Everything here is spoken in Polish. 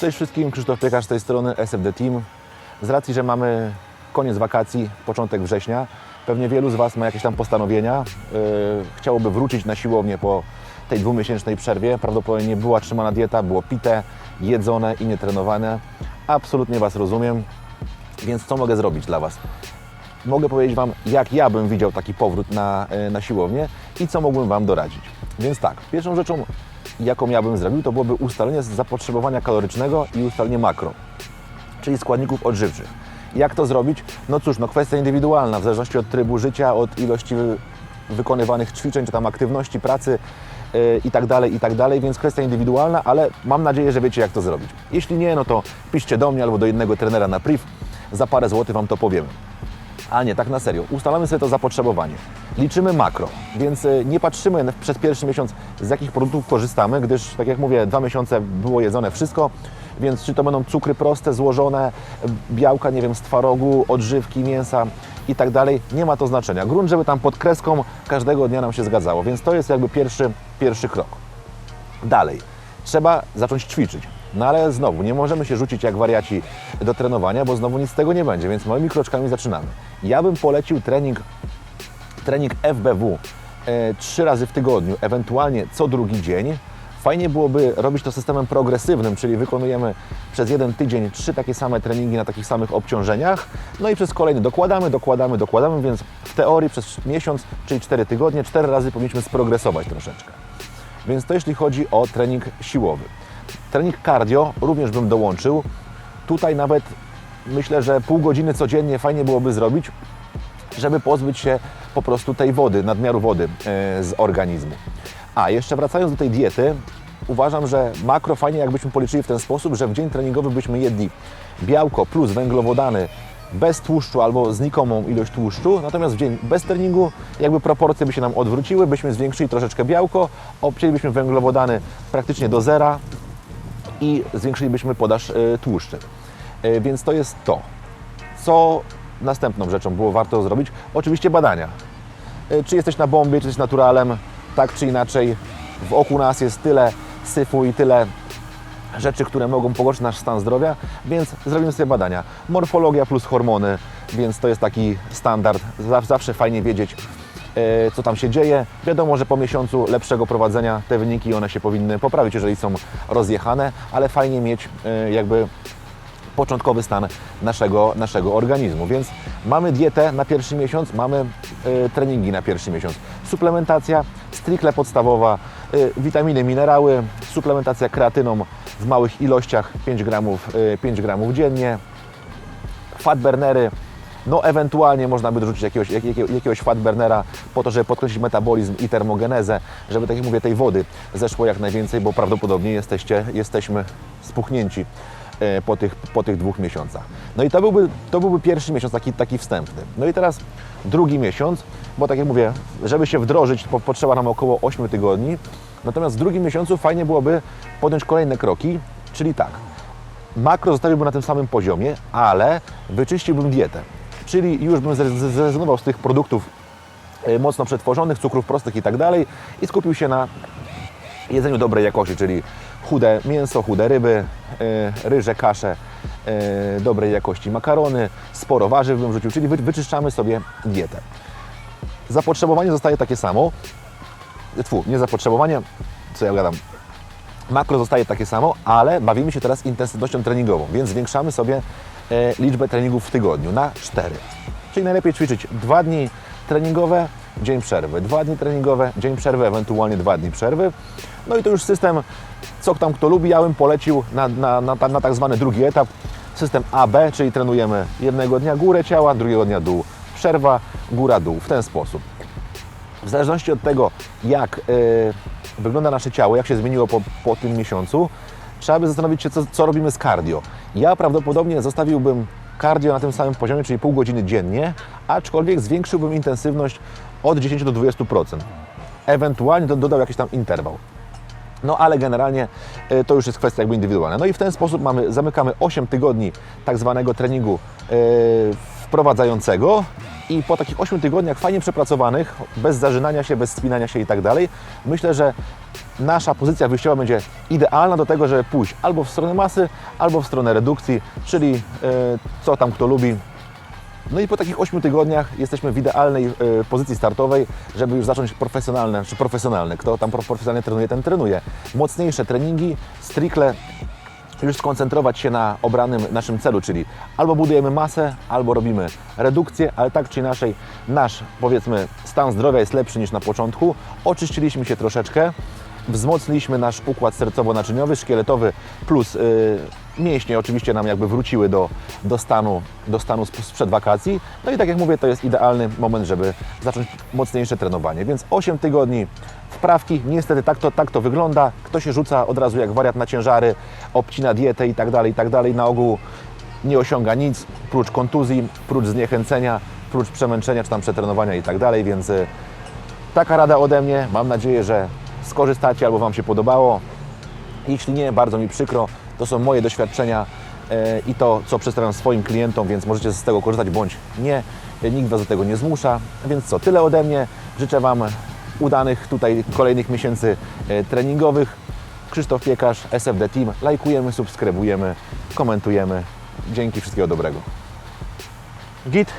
Cześć wszystkim, Krzysztof Piekarz z tej strony SFD Team. Z racji, że mamy koniec wakacji, początek września, pewnie wielu z Was ma jakieś tam postanowienia. Yy, chciałoby wrócić na siłownię po tej dwumiesięcznej przerwie. Prawdopodobnie nie była trzymana dieta, było pite, jedzone i nietrenowane. Absolutnie Was rozumiem, więc co mogę zrobić dla Was? mogę powiedzieć Wam, jak ja bym widział taki powrót na, e, na siłownię i co mógłbym Wam doradzić. Więc tak, pierwszą rzeczą, jaką ja bym zrobił, to byłoby ustalenie zapotrzebowania kalorycznego i ustalenie makro, czyli składników odżywczych. Jak to zrobić? No cóż, no kwestia indywidualna, w zależności od trybu życia, od ilości wy- wykonywanych ćwiczeń, czy tam aktywności, pracy yy, i tak dalej, i tak dalej, więc kwestia indywidualna, ale mam nadzieję, że wiecie jak to zrobić. Jeśli nie, no to piszcie do mnie albo do innego trenera na priv, za parę złotych Wam to powiemy. A nie, tak na serio. Ustalamy sobie to zapotrzebowanie. Liczymy makro, więc y, nie patrzymy przez pierwszy miesiąc z jakich produktów korzystamy, gdyż tak jak mówię, dwa miesiące było jedzone wszystko, więc czy to będą cukry proste, złożone, białka, nie wiem, z twarogu, odżywki, mięsa i tak dalej, nie ma to znaczenia. Grunt, żeby tam pod kreską każdego dnia nam się zgadzało, więc to jest jakby pierwszy, pierwszy krok. Dalej, trzeba zacząć ćwiczyć. No ale znowu, nie możemy się rzucić jak wariaci do trenowania, bo znowu nic z tego nie będzie, więc małymi kroczkami zaczynamy. Ja bym polecił trening, trening FBW e, trzy razy w tygodniu, ewentualnie co drugi dzień. Fajnie byłoby robić to systemem progresywnym, czyli wykonujemy przez jeden tydzień trzy takie same treningi na takich samych obciążeniach, no i przez kolejny dokładamy, dokładamy, dokładamy, więc w teorii przez miesiąc, czyli cztery tygodnie, cztery razy powinniśmy sprogresować troszeczkę. Więc to jeśli chodzi o trening siłowy. Trening cardio również bym dołączył. Tutaj nawet myślę, że pół godziny codziennie fajnie byłoby zrobić, żeby pozbyć się po prostu tej wody, nadmiaru wody e, z organizmu. A jeszcze wracając do tej diety, uważam, że makro fajnie jakbyśmy policzyli w ten sposób, że w dzień treningowy byśmy jedli białko plus węglowodany bez tłuszczu albo znikomą ilość tłuszczu, natomiast w dzień bez treningu jakby proporcje by się nam odwróciły, byśmy zwiększyli troszeczkę białko, obcięlibyśmy węglowodany praktycznie do zera i zwiększylibyśmy podaż e, tłuszczy. E, Więc to jest to. Co następną rzeczą było warto zrobić? Oczywiście badania. E, Czy jesteś na bombie, czy jesteś naturalem, tak czy inaczej. W oku nas jest tyle syfu i tyle rzeczy, które mogą pogorszyć nasz stan zdrowia, więc zrobimy sobie badania. Morfologia plus hormony, więc to jest taki standard. Zaw- Zawsze fajnie wiedzieć, co tam się dzieje. Wiadomo, że po miesiącu lepszego prowadzenia te wyniki one się powinny poprawić, jeżeli są rozjechane, ale fajnie mieć e, jakby początkowy stan naszego, naszego organizmu. Więc mamy dietę na pierwszy miesiąc, mamy e, treningi na pierwszy miesiąc. Suplementacja stricte podstawowa, e, witaminy, minerały, suplementacja kreatyną w małych ilościach 5 gramów, e, 5 gramów dziennie, fat burnery, no ewentualnie można by dorzucić jakiegoś, jak- jakiego- jakiegoś po to, żeby podkreślić metabolizm i termogenezę, żeby, tak jak mówię, tej wody zeszło jak najwięcej, bo prawdopodobnie jesteście, jesteśmy spuchnięci e, po tych, po tych dwóch miesiącach. No i to byłby, to byłby pierwszy miesiąc, taki, taki wstępny. No i teraz drugi miesiąc, bo tak jak mówię, żeby się wdrożyć, po, potrzeba nam około 8 tygodni, natomiast w drugim miesiącu fajnie byłoby podjąć kolejne kroki, czyli tak, makro zostawiłbym na tym samym poziomie, ale wyczyściłbym dietę. Czyli już bym zre- zrezygnował z tych produktów e, mocno przetworzonych, cukrów prostych i tak dalej i skupił się na jedzeniu dobrej jakości, czyli chude mięso, chude ryby, e, ryże, kasze e, dobrej jakości, makarony, sporo warzyw bym rzucił, czyli wy, wyczyszczamy sobie dietę. Zapotrzebowanie zostaje takie samo. Tfu, nie zapotrzebowanie, co ja gadam, makro zostaje takie samo, ale bawimy się teraz intensywnością treningową, więc zwiększamy sobie liczbę treningów w tygodniu na 4. Czyli najlepiej ćwiczyć dwa dni treningowe, dzień przerwy, dwa dni treningowe, dzień przerwy, ewentualnie dwa dni przerwy. No i to już system, co tam kto lubi, ja bym polecił na, na, na, na tak zwany drugi etap, system AB, czyli trenujemy jednego dnia górę ciała, drugiego dnia dół, przerwa, góra, dół, w ten sposób. W zależności od tego, jak y, wygląda nasze ciało, jak się zmieniło po, po tym miesiącu, trzeba by zastanowić się, co, co robimy z cardio. Ja prawdopodobnie zostawiłbym cardio na tym samym poziomie, czyli pół godziny dziennie, aczkolwiek zwiększyłbym intensywność od 10 do 20%. Ewentualnie do, dodał jakiś tam interwał. No ale generalnie e, to już jest kwestia jakby indywidualna. No i w ten sposób mamy, zamykamy 8 tygodni tak zwanego treningu e, wprowadzającego i po takich 8 tygodniach fajnie przepracowanych, bez zażynania się, bez spinania się i tak dalej, myślę, że nasza pozycja wyjściowa będzie idealna do tego, żeby pójść albo w stronę masy, albo w stronę redukcji, czyli e, co tam kto lubi, no i po takich 8 tygodniach jesteśmy w idealnej e, pozycji startowej, żeby już zacząć profesjonalne, czy profesjonalne. Kto tam pro- profesjonalnie trenuje, ten trenuje. Mocniejsze treningi, stricte już skoncentrować się na obranym naszym celu, czyli albo budujemy masę, albo robimy redukcję, ale tak czy inaczej nasz, powiedzmy, stan zdrowia jest lepszy niż na początku. Oczyściliśmy się troszeczkę, wzmocniliśmy nasz układ sercowo-naczyniowy, szkieletowy plus yy, mięśnie oczywiście nam jakby wróciły do, do stanu, do stanu sp- sprzed wakacji. No i tak jak mówię, to jest idealny moment, żeby zacząć mocniejsze trenowanie. Więc 8 tygodni wprawki, niestety tak to, tak to wygląda. Kto się rzuca od razu jak wariat na ciężary, obcina dietę i tak dalej, i tak dalej. Na ogół nie osiąga nic, prócz kontuzji, prócz zniechęcenia, prócz przemęczenia czy tam przetrenowania i tak dalej, więc y, taka rada ode mnie. Mam nadzieję, że skorzystacie albo Wam się podobało. Jeśli nie, bardzo mi przykro. To są moje doświadczenia e, i to, co przedstawiam swoim klientom, więc możecie z tego korzystać bądź nie. Nikt Was do tego nie zmusza. Więc co, tyle ode mnie. Życzę Wam udanych tutaj kolejnych miesięcy e, treningowych. Krzysztof Piekarz, SFD Team. Lajkujemy, subskrybujemy, komentujemy. Dzięki, wszystkiego dobrego. Git.